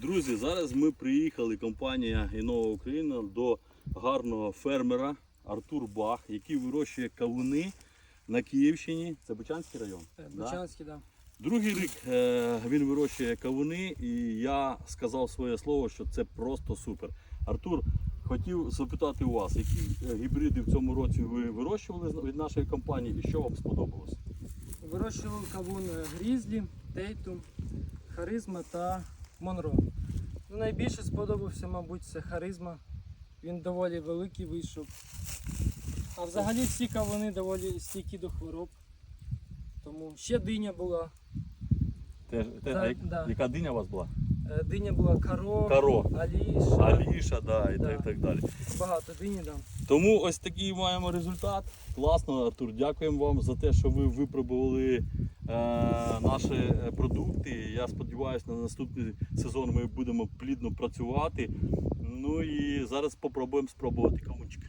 Друзі, зараз ми приїхали, компанія Інова Україна, до гарного фермера Артур Бах, який вирощує кавуни на Київщині. Це Бучанський район. Е, да? Да. Другий рік е, він вирощує кавуни, і я сказав своє слово, що це просто супер. Артур, хотів запитати у вас, які е, гібриди в цьому році ви вирощували від нашої компанії і що вам сподобалось? Вирощував кавун Грізлі, Тейтум, Харизма та Монро. Ну, найбільше сподобався, мабуть, це Харизма. Він доволі великий вийшов. А взагалі всі кавуни доволі стійкі до хвороб. Тому ще диня була. Те, те, а як- да. Яка диня у вас була? Е, Диня була Каро, Каро. Аліша. Аліша, да, і Да. так, так далі. Багато дині дам. Тому ось такий маємо результат. Класно, Артур. Dякуємо вам за те, що ви випробували е, наші е, продукти. Я сподіваюся, на наступний сезон ми будемо плідно працювати. Ну і зараз спробуємо спробувати кавунчик.